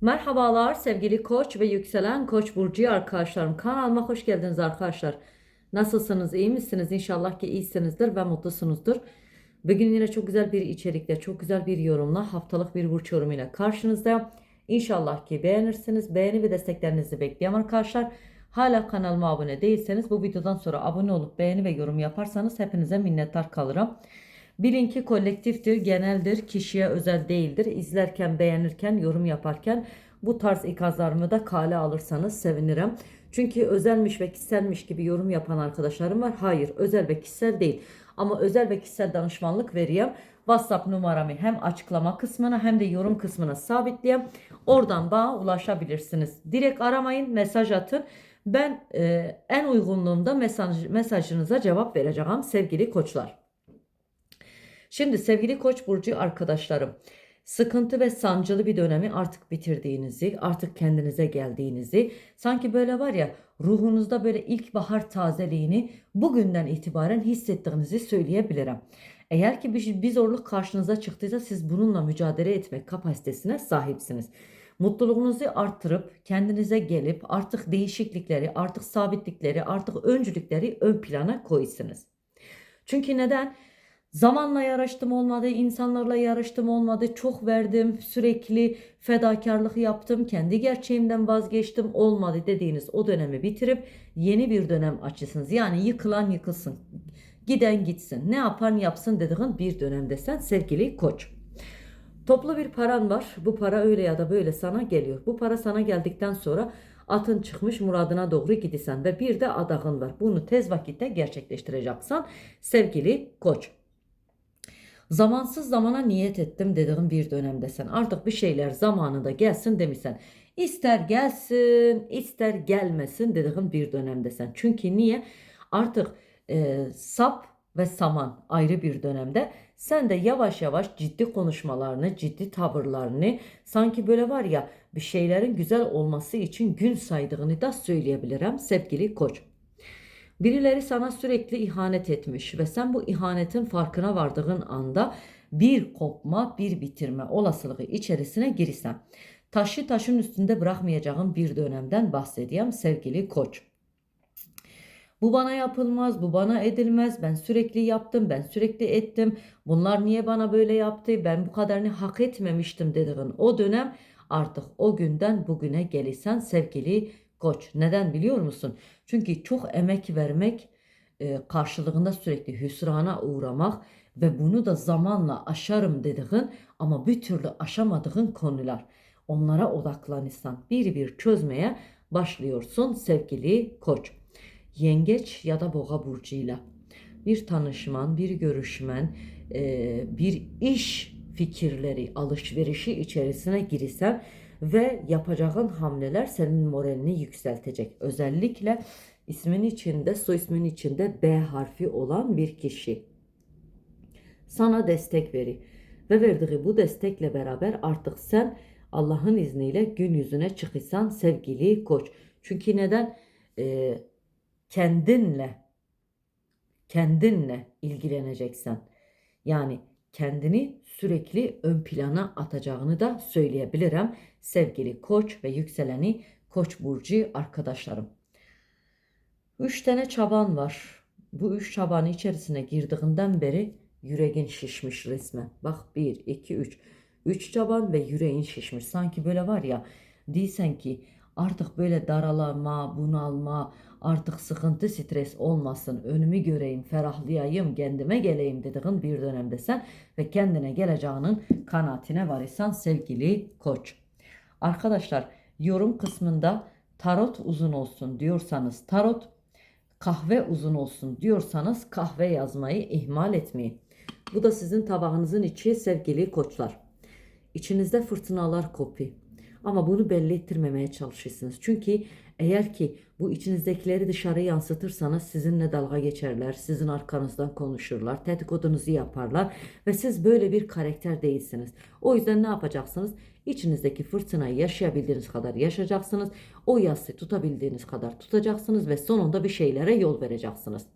Merhabalar sevgili koç ve yükselen koç burcu arkadaşlarım. Kanalıma hoş geldiniz arkadaşlar. Nasılsınız? iyi misiniz? İnşallah ki iyisinizdir ve mutlusunuzdur. Bugün yine çok güzel bir içerikle, çok güzel bir yorumla, haftalık bir burç yorumuyla karşınızdayım. İnşallah ki beğenirsiniz. Beğeni ve desteklerinizi bekliyorum arkadaşlar. Hala kanalıma abone değilseniz bu videodan sonra abone olup beğeni ve yorum yaparsanız hepinize minnettar kalırım. Bilin ki kolektiftir, geneldir, kişiye özel değildir. İzlerken, beğenirken, yorum yaparken bu tarz ikazlarımı da kale alırsanız sevinirim. Çünkü özelmiş ve kişiselmiş gibi yorum yapan arkadaşlarım var. Hayır, özel ve kişisel değil. Ama özel ve kişisel danışmanlık vereyim. WhatsApp numaramı hem açıklama kısmına hem de yorum kısmına sabitleyeyim. Oradan bana ulaşabilirsiniz. Direkt aramayın, mesaj atın. Ben e, en uygunluğumda mesaj, mesajınıza cevap vereceğim sevgili koçlar. Şimdi sevgili Koç burcu arkadaşlarım, sıkıntı ve sancılı bir dönemi artık bitirdiğinizi, artık kendinize geldiğinizi, sanki böyle var ya ruhunuzda böyle ilkbahar tazeliğini bugünden itibaren hissettiğinizi söyleyebilirim. Eğer ki bir, bir zorluk karşınıza çıktıysa siz bununla mücadele etmek kapasitesine sahipsiniz. Mutluluğunuzu arttırıp kendinize gelip artık değişiklikleri, artık sabitlikleri, artık öncülükleri ön plana koysunuz. Çünkü neden? Zamanla yarıştım olmadı, insanlarla yarıştım olmadı, çok verdim, sürekli fedakarlık yaptım, kendi gerçeğimden vazgeçtim olmadı dediğiniz o dönemi bitirip yeni bir dönem açısınız. Yani yıkılan yıkılsın, giden gitsin, ne yapan yapsın dediğin bir dönemdesin sevgili koç. Toplu bir paran var. Bu para öyle ya da böyle sana geliyor. Bu para sana geldikten sonra atın çıkmış muradına doğru gidisen ve bir de adağın var. Bunu tez vakitte gerçekleştireceksin sevgili koç. Zamansız zamana niyet ettim dediğin bir dönemdesin. Artık bir şeyler zamanında gelsin demişsen. İster gelsin ister gelmesin dediğin bir dönemdesin. Çünkü niye? Artık e, sap ve saman ayrı bir dönemde. Sen de yavaş yavaş ciddi konuşmalarını, ciddi tavırlarını sanki böyle var ya bir şeylerin güzel olması için gün saydığını da söyleyebilirim sevgili koç. Birileri sana sürekli ihanet etmiş ve sen bu ihanetin farkına vardığın anda bir kopma, bir bitirme olasılığı içerisine girsen. Taşı taşın üstünde bırakmayacağın bir dönemden bahsedeyim sevgili koç. Bu bana yapılmaz, bu bana edilmez. Ben sürekli yaptım, ben sürekli ettim. Bunlar niye bana böyle yaptı? Ben bu kadarını hak etmemiştim dediğin o dönem artık o günden bugüne gelirsen sevgili koç. Neden biliyor musun? Çünkü çok emek vermek e, karşılığında sürekli hüsrana uğramak ve bunu da zamanla aşarım dediğin ama bir türlü aşamadığın konular. Onlara odaklanırsan bir bir çözmeye başlıyorsun sevgili koç. Yengeç ya da boğa burcuyla bir tanışman, bir görüşmen, e, bir iş fikirleri, alışverişi içerisine girirsen ve yapacağın hamleler senin moralini yükseltecek. Özellikle ismin içinde, soy ismin içinde B harfi olan bir kişi sana destek veri ve verdiği bu destekle beraber artık sen Allah'ın izniyle gün yüzüne çıkırsan sevgili koç. Çünkü neden? Ee, kendinle kendinle ilgileneceksen. Yani kendini sürekli ön plana atacağını da söyleyebilirim. Sevgili koç ve yükseleni koç burcu arkadaşlarım. Üç tane çaban var. Bu üç çabanın içerisine girdiğinden beri yüreğin şişmiş resmen. Bak bir, iki, üç. Üç çaban ve yüreğin şişmiş. Sanki böyle var ya değilsen ki artık böyle daralama, bunalma, artık sıkıntı, stres olmasın, önümü göreyim, ferahlayayım, kendime geleyim dediğin bir dönemdesen ve kendine geleceğinin kanaatine varırsan sevgili koç. Arkadaşlar yorum kısmında tarot uzun olsun diyorsanız tarot, kahve uzun olsun diyorsanız kahve yazmayı ihmal etmeyin. Bu da sizin tabağınızın içi sevgili koçlar. İçinizde fırtınalar kopi. Ama bunu belli ettirmemeye çalışırsınız. Çünkü eğer ki bu içinizdekileri dışarı yansıtırsanız sizinle dalga geçerler, sizin arkanızdan konuşurlar, dedikodunuzu yaparlar ve siz böyle bir karakter değilsiniz. O yüzden ne yapacaksınız? İçinizdeki fırtınayı yaşayabildiğiniz kadar yaşayacaksınız. O yası tutabildiğiniz kadar tutacaksınız ve sonunda bir şeylere yol vereceksiniz.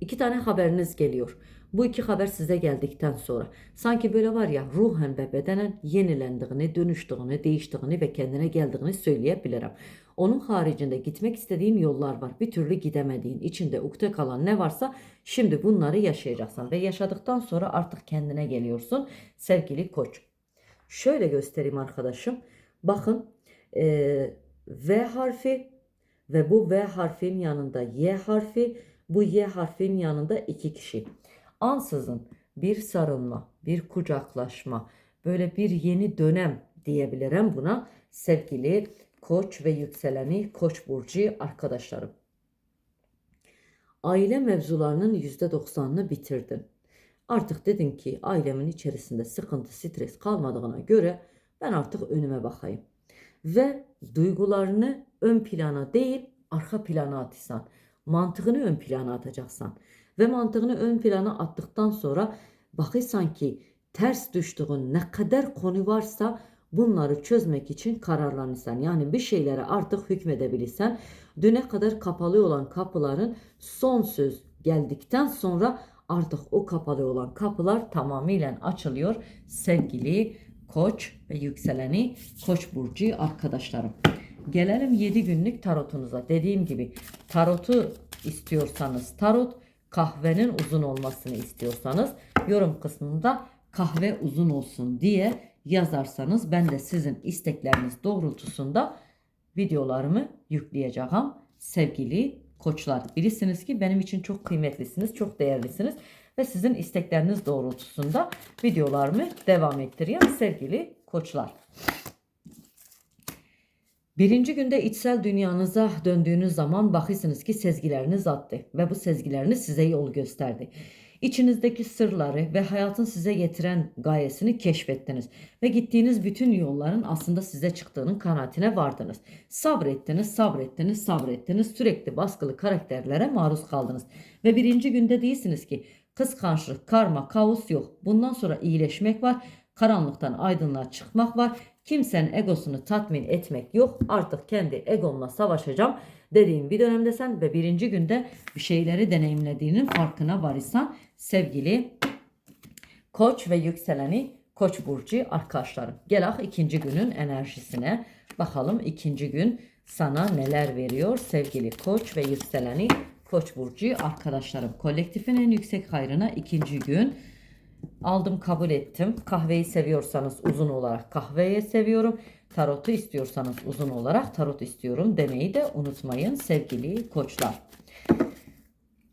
İki tane haberiniz geliyor. Bu iki haber size geldikten sonra sanki böyle var ya ruhen ve bedenen yenilendiğini, dönüştüğünü, değiştiğini ve kendine geldiğini söyleyebilirim. Onun haricinde gitmek istediğin yollar var. Bir türlü gidemediğin, içinde ukde kalan ne varsa şimdi bunları yaşayacaksın ve yaşadıktan sonra artık kendine geliyorsun sevgili koç. Şöyle göstereyim arkadaşım. Bakın eee, V harfi ve bu V harfin yanında Y harfi, bu Y harfin yanında iki kişi. Ansızın bir sarılma, bir kucaklaşma, böyle bir yeni dönem diyebilirim buna sevgili koç ve yükseleni koç burcu arkadaşlarım. Aile mevzularının %90'ını bitirdin. Artık dedin ki ailemin içerisinde sıkıntı, stres kalmadığına göre ben artık önüme bakayım. Ve duygularını ön plana değil arka plana atırsan. Mantığını ön plana atacaksan. Ve mantığını ön plana attıktan sonra bakırsan ki ters düştüğün ne kadar konu varsa bunları çözmek için kararlanırsan. Yani bir şeylere artık hükmedebilirsen. Düne kadar kapalı olan kapıların son söz geldikten sonra artık o kapalı olan kapılar tamamıyla açılıyor sevgili koç ve yükseleni koç burcu arkadaşlarım. Gelelim 7 günlük tarotunuza. Dediğim gibi tarotu istiyorsanız tarot kahvenin uzun olmasını istiyorsanız yorum kısmında kahve uzun olsun diye yazarsanız ben de sizin istekleriniz doğrultusunda videolarımı yükleyeceğim sevgili koçlar. Bilirsiniz ki benim için çok kıymetlisiniz, çok değerlisiniz ve sizin istekleriniz doğrultusunda videolarımı devam ettiriyorum sevgili koçlar. Birinci günde içsel dünyanıza döndüğünüz zaman bakıyorsunuz ki sezgileriniz attı ve bu sezgileriniz size yol gösterdi. İçinizdeki sırları ve hayatın size getiren gayesini keşfettiniz ve gittiğiniz bütün yolların aslında size çıktığının kanaatine vardınız. Sabrettiniz, sabrettiniz, sabrettiniz. Sürekli baskılı karakterlere maruz kaldınız. Ve birinci günde değilsiniz ki kıskançlık, karma, kaos yok. Bundan sonra iyileşmek var. Karanlıktan aydınlığa çıkmak var. Kimsenin egosunu tatmin etmek yok. Artık kendi egomla savaşacağım dediğim bir dönemdesen ve birinci günde bir şeyleri deneyimlediğinin farkına varırsan sevgili koç ve yükseleni koç burcu arkadaşlarım. Gel ah ikinci günün enerjisine bakalım ikinci gün sana neler veriyor sevgili koç ve yükseleni koç burcu arkadaşlarım. Kolektifin en yüksek hayrına ikinci gün Aldım kabul ettim. Kahveyi seviyorsanız uzun olarak kahveyi seviyorum. Tarotu istiyorsanız uzun olarak tarot istiyorum demeyi de unutmayın sevgili koçlar.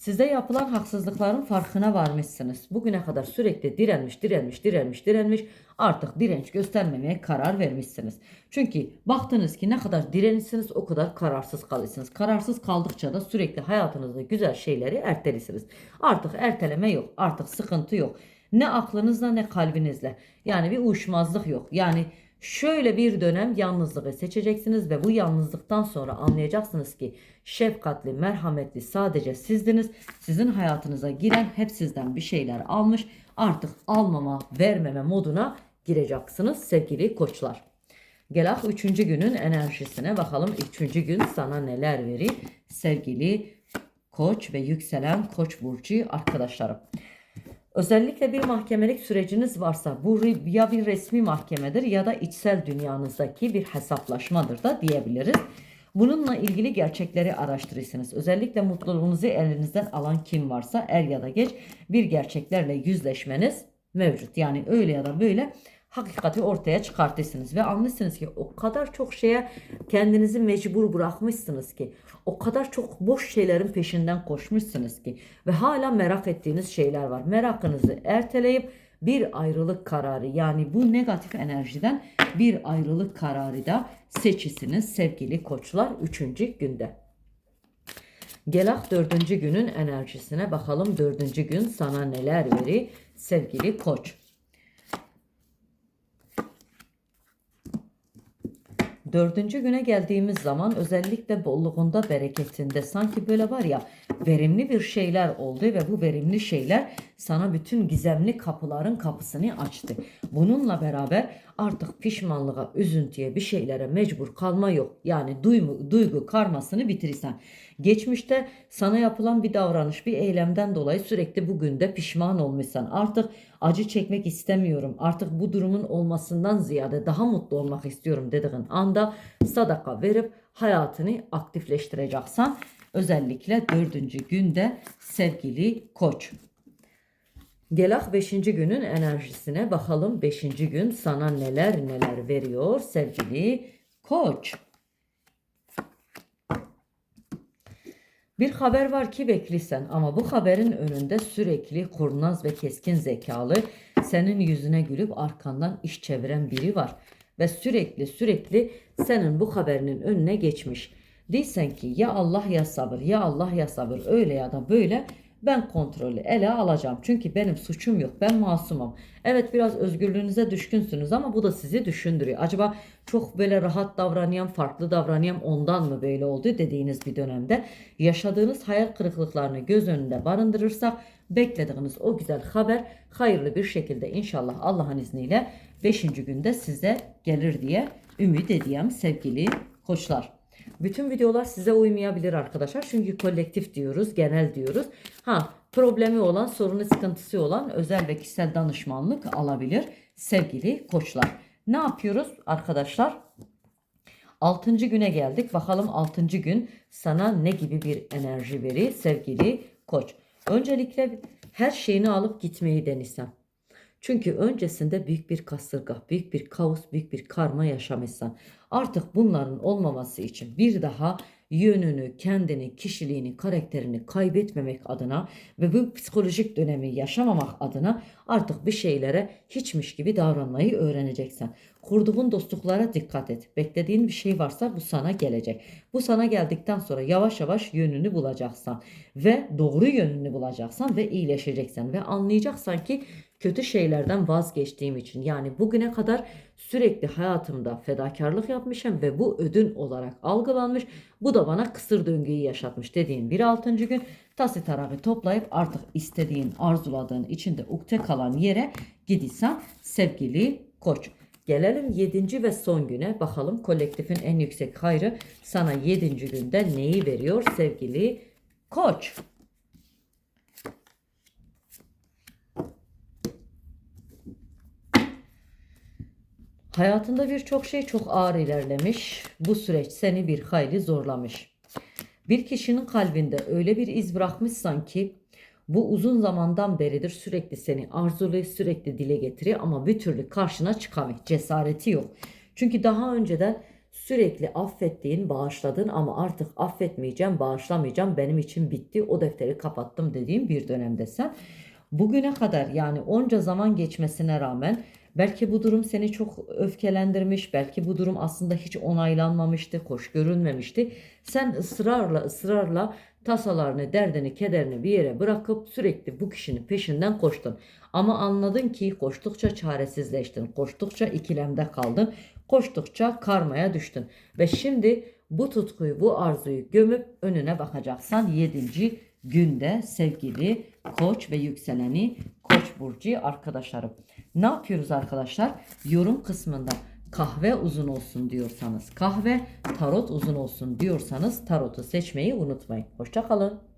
Size yapılan haksızlıkların farkına varmışsınız. Bugüne kadar sürekli direnmiş, direnmiş, direnmiş, direnmiş. Artık direnç göstermemeye karar vermişsiniz. Çünkü baktınız ki ne kadar direnirsiniz o kadar kararsız kalırsınız. Kararsız kaldıkça da sürekli hayatınızda güzel şeyleri ertelisiniz. Artık erteleme yok, artık sıkıntı yok. Ne aklınızla ne kalbinizle. Yani bir uyuşmazlık yok. Yani şöyle bir dönem yalnızlığı seçeceksiniz ve bu yalnızlıktan sonra anlayacaksınız ki şefkatli, merhametli sadece sizdiniz. Sizin hayatınıza giren hep sizden bir şeyler almış. Artık almama, vermeme moduna gireceksiniz sevgili koçlar. Gelak üçüncü günün enerjisine bakalım. Üçüncü gün sana neler verir sevgili koç ve yükselen koç burcu arkadaşlarım. Özellikle bir mahkemelik süreciniz varsa bu ya bir resmi mahkemedir ya da içsel dünyanızdaki bir hesaplaşmadır da diyebiliriz. Bununla ilgili gerçekleri araştırırsınız. Özellikle mutluluğunuzu elinizden alan kim varsa er ya da geç bir gerçeklerle yüzleşmeniz mevcut. Yani öyle ya da böyle hakikati ortaya çıkartırsınız ve anlıyorsunuz ki o kadar çok şeye kendinizi mecbur bırakmışsınız ki o kadar çok boş şeylerin peşinden koşmuşsunuz ki ve hala merak ettiğiniz şeyler var. Merakınızı erteleyip bir ayrılık kararı yani bu negatif enerjiden bir ayrılık kararı da seçisiniz sevgili koçlar 3. günde. Gelak dördüncü günün enerjisine bakalım dördüncü gün sana neler verir sevgili koç. Dördüncü güne geldiğimiz zaman özellikle bolluğunda bereketinde sanki böyle var ya verimli bir şeyler oldu ve bu verimli şeyler sana bütün gizemli kapıların kapısını açtı. Bununla beraber artık pişmanlığa, üzüntüye, bir şeylere mecbur kalma yok. Yani duygu, duygu karmasını bitirirsen. Geçmişte sana yapılan bir davranış, bir eylemden dolayı sürekli bugün de pişman olmuşsan. Artık acı çekmek istemiyorum. Artık bu durumun olmasından ziyade daha mutlu olmak istiyorum dediğin anda sadaka verip hayatını aktifleştireceksen özellikle dördüncü günde sevgili koç. Gelak 5. günün enerjisine bakalım 5. gün sana neler neler veriyor sevgili koç. Bir haber var ki beklisen ama bu haberin önünde sürekli kurnaz ve keskin zekalı senin yüzüne gülüp arkandan iş çeviren biri var. Ve sürekli sürekli senin bu haberinin önüne geçmiş. Değilsen ki ya Allah ya sabır ya Allah ya sabır öyle ya da böyle ben kontrolü ele alacağım. Çünkü benim suçum yok. Ben masumum. Evet biraz özgürlüğünüze düşkünsünüz ama bu da sizi düşündürüyor. Acaba çok böyle rahat davranayım, farklı davranayım ondan mı böyle oldu dediğiniz bir dönemde yaşadığınız hayal kırıklıklarını göz önünde barındırırsak beklediğiniz o güzel haber hayırlı bir şekilde inşallah Allah'ın izniyle 5. günde size gelir diye ümit ediyorum sevgili koçlar. Bütün videolar size uymayabilir arkadaşlar. Çünkü kolektif diyoruz, genel diyoruz. Ha, problemi olan, sorunu sıkıntısı olan özel ve kişisel danışmanlık alabilir sevgili koçlar. Ne yapıyoruz arkadaşlar? 6. güne geldik. Bakalım 6. gün sana ne gibi bir enerji verir sevgili koç. Öncelikle her şeyini alıp gitmeyi denesen. Çünkü öncesinde büyük bir kasırga, büyük bir kaos, büyük bir karma yaşamışsan. Artık bunların olmaması için bir daha yönünü, kendini, kişiliğini, karakterini kaybetmemek adına ve bu psikolojik dönemi yaşamamak adına artık bir şeylere hiçmiş gibi davranmayı öğreneceksin. Kurduğun dostluklara dikkat et. Beklediğin bir şey varsa bu sana gelecek. Bu sana geldikten sonra yavaş yavaş yönünü bulacaksan ve doğru yönünü bulacaksan ve iyileşeceksin ve anlayacaksan ki kötü şeylerden vazgeçtiğim için yani bugüne kadar sürekli hayatımda fedakarlık yapmışım ve bu ödün olarak algılanmış. Bu da bana kısır döngüyü yaşatmış dediğin bir altıncı gün tası tarafı toplayıp artık istediğin arzuladığın içinde ukde kalan yere gidilsen sevgili koç. Gelelim 7. ve son güne bakalım kolektifin en yüksek hayrı sana 7. günde neyi veriyor sevgili koç. Hayatında birçok şey çok ağır ilerlemiş. Bu süreç seni bir hayli zorlamış. Bir kişinin kalbinde öyle bir iz bırakmışsan ki bu uzun zamandan beridir sürekli seni arzuluyor, sürekli dile getiriyor ama bir türlü karşına çıkamıyor. Cesareti yok. Çünkü daha önceden sürekli affettiğin, bağışladın ama artık affetmeyeceğim, bağışlamayacağım, benim için bitti, o defteri kapattım dediğim bir dönemdesin. Bugüne kadar yani onca zaman geçmesine rağmen belki bu durum seni çok öfkelendirmiş, belki bu durum aslında hiç onaylanmamıştı, hoş görünmemişti. Sen ısrarla ısrarla tasalarını, derdini, kederini bir yere bırakıp sürekli bu kişinin peşinden koştun. Ama anladın ki koştukça çaresizleştin, koştukça ikilemde kaldın, koştukça karmaya düştün. Ve şimdi bu tutkuyu, bu arzuyu gömüp önüne bakacaksan 7. günde sevgili koç ve yükseleni koç burcu arkadaşlarım. Ne yapıyoruz arkadaşlar? Yorum kısmında kahve uzun olsun diyorsanız kahve, tarot uzun olsun diyorsanız tarotu seçmeyi unutmayın. Hoşçakalın.